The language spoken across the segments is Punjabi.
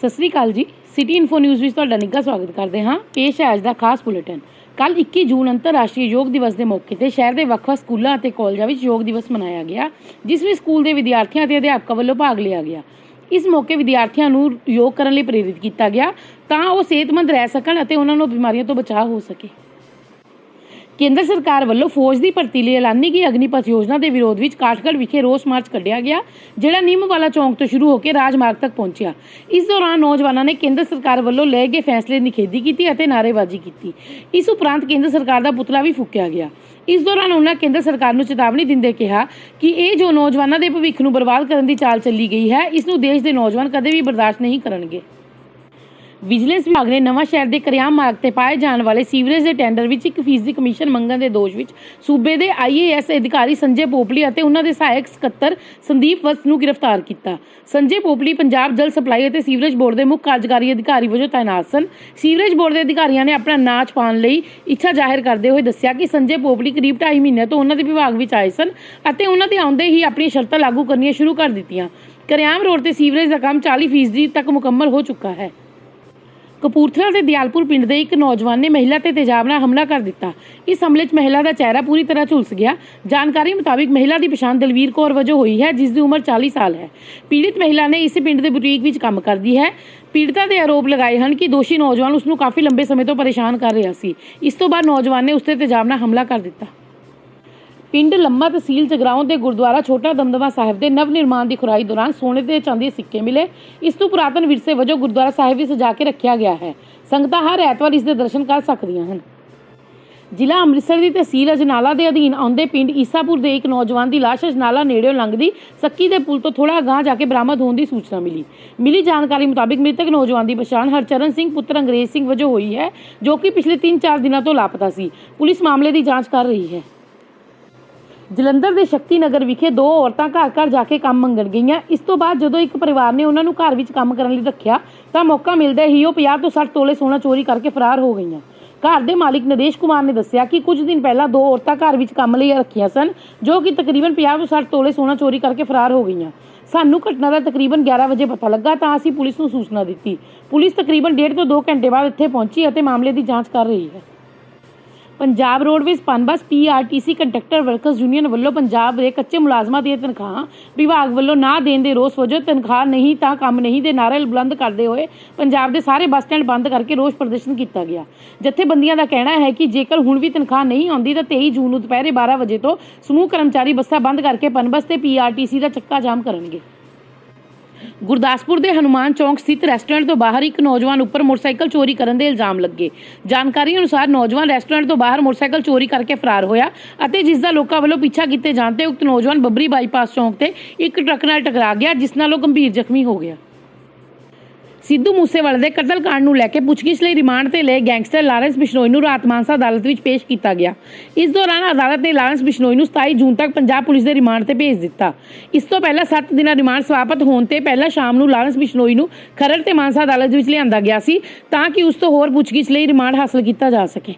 ਸਤਿ ਸ੍ਰੀ ਅਕਾਲ ਜੀ। ਸਿਟੀ ਇਨਫੋ ਨਿਊਜ਼ ਵਿੱਚ ਤੁਹਾਡਾ ਨਿੱਘਾ ਸਵਾਗਤ ਕਰਦੇ ਹਾਂ। ਪੇਸ਼ ਹੈ ਅੱਜ ਦਾ ਖਾਸ ਬੁਲੇਟਿਨ। ਕੱਲ 21 ਜੂਨ ਅੰਤਰਰਾਸ਼ਟਰੀ ਯੋਗ ਦਿਵਸ ਦੇ ਮੌਕੇ ਤੇ ਸ਼ਹਿਰ ਦੇ ਵੱਖ-ਵੱਖ ਸਕੂਲਾਂ ਅਤੇ ਕਾਲਜਾਂ ਵਿੱਚ ਯੋਗ ਦਿਵਸ ਮਨਾਇਆ ਗਿਆ, ਜਿਸ ਵਿੱਚ ਸਕੂਲ ਦੇ ਵਿਦਿਆਰਥੀਆਂ ਅਤੇ ਅਧਿਆਪਕਾਂ ਵੱਲੋਂ ਭਾਗ ਲਿਆ ਗਿਆ। ਇਸ ਮੌਕੇ ਵਿਦਿਆਰਥੀਆਂ ਨੂੰ ਯੋਗ ਕਰਨ ਲਈ ਪ੍ਰੇਰਿਤ ਕੀਤਾ ਗਿਆ ਤਾਂ ਉਹ ਸਿਹਤਮੰਦ ਰਹਿ ਸਕਣ ਅਤੇ ਉਹਨਾਂ ਨੂੰ ਬਿਮਾਰੀਆਂ ਤੋਂ ਬਚਾਅ ਹੋ ਸਕੇ। ਕੇਂਦਰ ਸਰਕਾਰ ਵੱਲੋਂ ਫੌਜ ਦੀ ਭਰਤੀ ਲਈ ਐਲਾਨੀ ਗਈ ਅਗਨੀਪਥ ਯੋਜਨਾ ਦੇ ਵਿਰੋਧ ਵਿੱਚ ਕਾਠਗੜ੍ਹ ਵਿਖੇ ਰੋਸ ਮਾਰਚ ਕੱਢਿਆ ਗਿਆ, ਜਿਹੜਾ ਨਿੰਮਵਾਲਾ ਚੌਂਕ ਤੋਂ ਸ਼ੁਰੂ ਹੋ ਕੇ ਰਾਜਮਾਰਗ ਤੱਕ ਪਹੁੰਚਿਆ। ਇਸ ਦੌਰਾਨ ਨੌਜਵਾਨਾਂ ਨੇ ਕੇਂਦਰ ਸਰਕਾਰ ਵੱਲੋਂ ਲਏ ਗਏ ਫੈਸਲੇ ਦੀ ਨਿਖੇਧੀ ਕੀਤੀ ਅਤੇ ਨਾਅਰੇਬਾਜ਼ੀ ਕੀਤੀ। ਇਸ ਉਪਰੰਤ ਕੇਂਦਰ ਸਰਕਾਰ ਦਾ ਪੁਤਲਾ ਵੀ ਫੂਕਿਆ ਗਿਆ। ਇਸ ਦੌਰਾਨ ਉਹਨਾਂ ਕੇਂਦਰ ਸਰਕਾਰ ਨੂੰ ਚੇਤਾਵਨੀ ਦਿੰਦੇ ਕਿਹਾ ਕਿ ਇਹ ਜੋ ਨੌਜਵਾਨਾਂ ਦੇ ਭਵਿੱਖ ਨੂੰ ਬਰਬਾਦ ਕਰਨ ਦੀ ਚਾਲ ਚੱਲੀ ਗਈ ਹੈ, ਇਸ ਨੂੰ ਦੇਸ਼ ਦੇ ਨੌਜਵਾਨ ਕਦੇ ਵੀ ਬਰਦਾਸ਼ਤ ਨਹੀਂ ਕਰਨਗੇ। ਵਿਜੀਲੈਂਸ ਵਿਭਾਗ ਨੇ ਨਵਾਂ ਸ਼ਹਿਰ ਦੇ ਕਰਿਆਮ ਮਾਰਗ ਤੇ ਪਾਏ ਜਾਣ ਵਾਲੇ ਸੀਵਰੇਜ ਦੇ ਟੈਂਡਰ ਵਿੱਚ 1 ਫੀਸਦੀ ਕਮਿਸ਼ਨ ਮੰਗਣ ਦੇ ਦੋਸ਼ ਵਿੱਚ ਸੂਬੇ ਦੇ ਆਈਏਐਸ ਅਧਿਕਾਰੀ ਸੰਜੇ ਪੋਪਲੀ ਅਤੇ ਉਹਨਾਂ ਦੇ ਸਹਾਇਕ ਸਕੱਤਰ ਸੰਦੀਪ ਵਸ ਨੂੰ ਗ੍ਰਿਫਤਾਰ ਕੀਤਾ। ਸੰਜੇ ਪੋਪਲੀ ਪੰਜਾਬ ਜਲ ਸਪਲਾਈ ਅਤੇ ਸੀਵਰੇਜ ਬੋਰਡ ਦੇ ਮੁੱਖ ਕਾਰਜਕਾਰੀ ਅਧਿਕਾਰੀ ਵਜੋਂ ਤਾਇਨਾਤ ਸਨ। ਸੀਵਰੇਜ ਬੋਰਡ ਦੇ ਅਧਿਕਾਰੀਆਂ ਨੇ ਆਪਣਾ ਨਾਚ ਪਾਉਣ ਲਈ ਇੱਛਾ ਜ਼ਾਹਿਰ ਕਰਦੇ ਹੋਏ ਦੱਸਿਆ ਕਿ ਸੰਜੇ ਪੋਪਲੀ ਕਰੀਬ 2.5 ਮਹੀਨੇ ਤੋਂ ਉਹਨਾਂ ਦੇ ਵਿਭਾਗ ਵਿੱਚ ਆਏ ਸਨ ਅਤੇ ਉਹਨਾਂ ਦੇ ਆਉਂਦੇ ਹੀ ਆਪਣੀਆਂ ਸ਼ਰਤਾਂ ਲਾਗੂ ਕਰਨੀਆਂ ਸ਼ੁਰੂ ਕਰ ਦਿੱਤੀਆਂ। ਕਰਿਆਮ ਰੋਡ ਤੇ ਸੀਵਰੇਜ ਦਾ ਕੰਮ 40% ਤੱਕ ਮੁਕੰਮਲ ਹੋ ਚੁੱਕਾ ਹੈ। ਕਪੂਰਥਲਾ ਦੇ ਦਿਆਲਪੁਰ ਪਿੰਡ ਦੇ ਇੱਕ ਨੌਜਵਾਨ ਨੇ ਮਹਿਲਾ ਤੇ ਤੇਜ਼ਾਬ ਨਾਲ ਹਮਲਾ ਕਰ ਦਿੱਤਾ। ਇਸ ਹਮਲੇ 'ਚ ਮਹਿਲਾ ਦਾ ਚਿਹਰਾ ਪੂਰੀ ਤਰ੍ਹਾਂ ਝੁਲਸ ਗਿਆ। ਜਾਣਕਾਰੀ ਮੁਤਾਬਿਕ ਮਹਿਲਾ ਦੀ ਪਛਾਣ ਦਲਵੀਰ ਕੌਰ ਵਜੋਂ ਹੋਈ ਹੈ, ਜਿਸ ਦੀ ਉਮਰ 40 ਸਾਲ ਹੈ। ਪੀੜਿਤ ਮਹਿਲਾ ਨੇ ਇਸ ਪਿੰਡ ਦੇ ਬੁਟੀਕ ਵਿੱਚ ਕੰਮ ਕਰਦੀ ਹੈ। ਪੀੜਤਾ ਦੇ ਆਰੋਪ ਲਗਾਏ ਹਨ ਕਿ ਦੋਸ਼ੀ ਨੌਜਵਾਨ ਉਸ ਨੂੰ ਕਾਫੀ ਲੰਬੇ ਸਮੇਂ ਤੋਂ ਪਰੇਸ਼ਾਨ ਕਰ ਰਿਹਾ ਸੀ। ਇਸ ਤੋਂ ਬਾਅਦ ਨੌਜਵਾਨ ਨੇ ਉਸ ਤੇ ਤੇਜ਼ਾਬ ਨਾਲ ਹਮਲਾ ਕਰ ਦਿੱਤਾ। ਪਿੰਡ ਲੰਮਾ ਤਹਿਸੀਲ ਜਗਰਾਉਂ ਦੇ ਗੁਰਦੁਆਰਾ ਛੋਟਾ ਦਮਦਮਾ ਸਾਹਿਬ ਦੇ ਨਵ ਨਿਰਮਾਣ ਦੀ ਖੁਰਾਈ ਦੌਰਾਨ ਸੋਨੇ ਤੇ ਚਾਂਦੀ ਦੇ ਸਿੱਕੇ ਮਿਲੇ। ਇਸ ਤੋਂ ਪੁਰਾਤਨ ਵਿਰਸੇ ਵਜੋਂ ਗੁਰਦੁਆਰਾ ਸਾਹਿਬ ਵਿੱਚ ਸਜਾ ਕੇ ਰੱਖਿਆ ਗਿਆ ਹੈ। ਸੰਗਤਾਂ ਹਰ ਐਤਵਾਰ ਇਸ ਦੇ ਦਰਸ਼ਨ ਕਰ ਸਕਦੀਆਂ ਹਨ। ਜ਼ਿਲ੍ਹਾ ਅੰਮ੍ਰਿਤਸਰ ਦੀ ਤਹਿਸੀਲ ਅਜਨਾਲਾ ਦੇ ਅਧੀਨ ਆਉਂਦੇ ਪਿੰਡ ਈਸਾਪੁਰ ਦੇ ਇੱਕ ਨੌਜਵਾਨ ਦੀ ਲਾਸ਼ ਅਜਨਾਲਾ ਨੇੜਿਓਂ ਲੰਘਦੀ ਸੱਕੀ ਦੇ ਪੁਲ ਤੋਂ ਥੋੜਾ ਅਗਾਂਹ ਜਾ ਕੇ ਬਰਾਮਦ ਹੋਣ ਦੀ ਸੂਚਨਾ ਮਿਲੀ। ਮਿਲੀ ਜਾਣਕਾਰੀ ਮੁਤਾਬਿਕ ਮ੍ਰਿਤਕ ਨੌਜਵਾਨ ਦੀ ਪਛਾਣ ਹਰਚਰਨ ਸਿੰਘ, ਪੁੱਤਰ ਅੰਗਰੇਜ਼ ਸਿੰਘ ਵਜੋਂ ਹੋਈ ਹੈ, ਜੋ ਕਿ ਪਿਛਲੇ 3-4 ਦਿਨਾਂ ਤੋਂ ਲਾਪਤਾ ਸੀ। ਪੁਲਿਸ ਮਾਮਲੇ ਦੀ ਜਾਂਚ ਕਰ ਰਹੀ ਹੈ। ਜਲੰਧਰ ਦੇ ਸ਼ਕਤੀ ਨਗਰ ਵਿਖੇ ਦੋ ਔਰਤਾਂ ਘਰ ਘਰ ਜਾ ਕੇ ਕੰਮ ਮੰਗਣ ਗਈਆਂ। ਇਸ ਤੋਂ ਬਾਅਦ ਜਦੋਂ ਇੱਕ ਪਰਿਵਾਰ ਨੇ ਉਹਨਾਂ ਨੂੰ ਘਰ ਵਿੱਚ ਕੰਮ ਕਰਨ ਲਈ ਰੱਖਿਆ, ਤਾਂ ਮੌਕਾ ਮਿਲਦਾ ਹੀ ਉਹ 50 ਤੋਂ 60 ਤੋਲੇ ਸੋਨਾ ਚੋਰੀ ਕਰਕੇ ਫਰਾਰ ਹੋ ਗਈਆਂ। ਘਰ ਦੇ ਮਾਲਿਕ ਨਰੇਸ਼ ਕੁਮਾਰ ਨੇ ਦੱਸਿਆ ਕਿ ਕੁਝ ਦਿਨ ਪਹਿਲਾਂ ਦੋ ਔਰਤਾਂ ਘਰ ਵਿੱਚ ਕੰਮ ਲਈ ਰੱਖੀਆਂ ਸਨ, ਜੋ ਕਿ ਤਕਰੀਬਨ 50 ਤੋਂ 60 ਤੋਲੇ ਸੋਨਾ ਚੋਰੀ ਕਰਕੇ ਫਰਾਰ ਹੋ ਗਈਆਂ। ਸਾਨੂੰ ਘਟਨਾ ਦਾ ਤਕਰੀਬਨ 11 ਵਜੇ ਪਤਾ ਲੱਗਾ, ਤਾਂ ਅਸੀਂ ਪੁਲਿਸ ਨੂੰ ਸੂਚਨਾ ਦਿੱਤੀ। ਪੁਲਿਸ ਤਕਰੀਬਨ 1.5 ਤੋਂ 2 ਘੰਟੇ ਬਾਅਦ ਇੱਥੇ ਪਹੁੰਚੀ ਅਤੇ ਮਾਮਲੇ ਦੀ ਜਾਂਚ ਕਰ ਰਹੀ ਹੈ। Punjab roadways PUNBUS PRTC conductor workers union ਵੱਲੋਂ ਪੰਜਾਬ ਦੇ ਕੱਚੇ ਮੁਲਾਜ਼ਮਾਂ ਦੀਆਂ ਤਨਖਾਹਾਂ ਵਿਭਾਗ ਵੱਲੋਂ ਨਾ ਦੇਣ ਦੇ ਰੋਸ ਵਜੋਂ ਤਨਖਾਹ ਨਹੀਂ ਤਾਂ ਕੰਮ ਨਹੀਂ ਦੇ ਨਾਅਰੇ ਬੁਲੰਦ ਕਰਦੇ ਹੋਏ ਪੰਜਾਬ ਦੇ ਸਾਰੇ ਬੱਸ ਸਟੈਂਡ ਬੰਦ ਕਰਕੇ ਰੋਸ ਪ੍ਰਦਰਸ਼ਨ ਕੀਤਾ ਗਿਆ। ਜਥੇਬੰਦੀਆਂ ਦਾ ਕਹਿਣਾ ਹੈ ਕਿ ਜੇਕਰ ਹੁਣ ਵੀ ਤਨਖਾਹ ਨਹੀਂ ਆਉਂਦੀ ਤਾਂ 23 ਜੂਨ ਨੂੰ ਦੁਪਹਿਰੇ 12 ਵਜੇ ਤੋਂ ਸਮੂਹ ਕਰਮਚਾਰੀ ਬੱਸਾਂ ਬੰਦ ਕਰਕੇ ਪਨਬਸ ਤੇ ਪੀਆਰਟੀਸੀ ਦਾ ਚੱਕਾ ਜਾਮ ਕਰਨਗੇ। ਗੁਰਦਾਸਪੁਰ ਦੇ ਹਨੂਮਾਨ ਚੌਂਕ ਸਥਿਤ ਰੈਸਟੋਰੈਂਟ ਤੋਂ ਬਾਹਰ ਇੱਕ ਨੌਜਵਾਨ ਉੱਪਰ ਮੋਟਰਸਾਈਕਲ ਚੋਰੀ ਕਰਨ ਦੇ ਇਲਜ਼ਾਮ ਲੱਗੇ। ਜਾਣਕਾਰੀ ਅਨੁਸਾਰ ਨੌਜਵਾਨ ਰੈਸਟੋਰੈਂਟ ਤੋਂ ਬਾਹਰ ਮੋਟਰਸਾਈਕਲ ਚੋਰੀ ਕਰਕੇ ਫਰਾਰ ਹੋਇਆ ਅਤੇ ਜਿਸ ਦਾ ਲੋਕਾਂ ਵੱਲੋਂ ਪਿੱਛਾ ਕੀਤੇ ਜਾਣ ਤੇ ਉਕਤ ਨੌਜਵਾਨ ਬੱਬਰੀ ਬਾਈਪਾਸ ਚੌਂਕ ਤੇ ਇੱਕ ਟਰੱਕ ਨਾਲ ਟਕਰਾ ਗਿਆ, ਜਿਸ ਨਾਲ ਉਹ ਗੰਭੀਰ ਜ਼ਖਮੀ ਹੋ ਗਿਆ। ਸਿੱਧੂ ਮੂਸੇਵਾਲੇ ਦੇ ਕਤਲकांड ਨੂੰ ਲੈ ਕੇ ਪੁੱਛਗਿੱਛ ਲਈ ਰਿਮਾਂਡ ਤੇ ਲਏ ਗੈਂਗਸਟਰ ਲਾਰੈਂਸ ਬਿਸ਼ਨੋਈ ਨੂੰ ਰਾਤ ਮਾਨਸਾ ਅਦਾਲਤ ਵਿੱਚ ਪੇਸ਼ ਕੀਤਾ ਗਿਆ। ਇਸ ਦੌਰਾਨ ਅਦਾਲਤ ਨੇ ਲਾਰੈਂਸ ਬਿਸ਼ਨੋਈ ਨੂੰ 27 ਜੂਨ ਤੱਕ ਪੰਜਾਬ ਪੁਲਿਸ ਦੇ ਰਿਮਾਂਡ ਤੇ ਭੇਜ ਦਿੱਤਾ। ਇਸ ਤੋਂ ਪਹਿਲਾਂ 7 ਦਿਨਾਂ ਰਿਮਾਂਡ ਸਮਾਪਤ ਹੋਣ ਤੇ ਪਹਿਲਾਂ ਸ਼ਾਮ ਨੂੰ ਲਾਰੈਂਸ ਬਿਸ਼ਨੋਈ ਨੂੰ ਖਰੜ ਤੇ ਮਾਨਸਾ ਅਦਾਲਤ ਵਿੱਚ ਲਿਆਂਦਾ ਗਿਆ ਸੀ ਤਾਂ ਕਿ ਉਸ ਤੋਂ ਹੋਰ ਪੁੱਛਗਿੱਛ ਲਈ ਰਿਮਾਂਡ ਹਾਸਲ ਕੀਤਾ ਜਾ ਸਕੇ।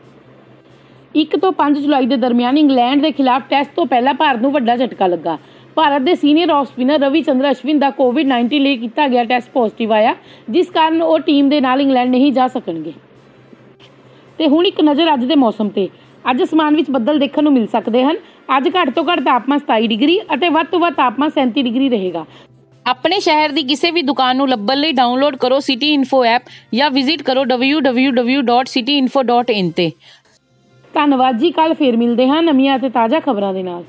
1 ਤੋਂ 5 ਜੁਲਾਈ ਦੇ ਦਰਮਿਆਨ ਇੰਗਲੈਂਡ ਦੇ ਖਿਲਾਫ ਟੈਸਟ ਤੋਂ ਪਹਿਲਾਂ ਭਾਰਤ ਨੂੰ ਵੱਡਾ ਝਟਕਾ ਲੱਗਾ। ਭਾਰਤ ਦੇ senior off spinner Ravi Chandra Ashwin ਦਾ ਕੋਵਿਡ-19 ਲਈ ਕੀਤਾ ਗਿਆ ਟੈਸਟ ਪੋਜ਼ਿਟਿਵ ਆਇਆ, ਜਿਸ ਕਾਰਨ ਉਹ ਟੀਮ ਦੇ ਨਾਲ ਇੰਗਲੈਂਡ ਨਹੀਂ ਜਾ ਸਕਣਗੇ। ਤੇ ਹੁਣ ਇੱਕ ਨਜ਼ਰ ਅੱਜ ਦੇ ਮੌਸਮ ਤੇ। ਅੱਜ ਅਸਮਾਨ ਵਿੱਚ ਬੱਦਲ ਦੇਖਣ ਨੂੰ ਮਿਲ ਸਕਦੇ ਹਨ। ਅੱਜ ਘੱਟ ਤੋਂ ਘੱਟ ਤਾਪਮਾਨ 27 ਡਿਗਰੀ ਅਤੇ ਵੱਧ ਤੋਂ ਵੱਧ ਤਾਪਮਾਨ 37 ਡਿਗਰੀ ਰਹੇਗਾ। ਆਪਣੇ ਸ਼ਹਿਰ ਦੀ ਕਿਸੇ ਵੀ ਦੁਕਾਨ ਨੂੰ ਲੱਭਣ ਲਈ ਡਾਊਨਲੋਡ ਕਰੋ ਸਿਟੀ ਇਨਫੋ ਐਪ ਜਾਂ ਵਿਜ਼ਿਟ ਕਰੋ www.cityinfo.in ਤੇ। ਧੰਨਵਾਦ ਜੀ ਕੱਲ ਫੇਰ ਮਿਲਦੇ ਹਾਂ ਨਵੀਆਂ ਅਤੇ ਤਾਜ਼ਾ ਖਬਰਾਂ ਦੇ ਨਾਲ।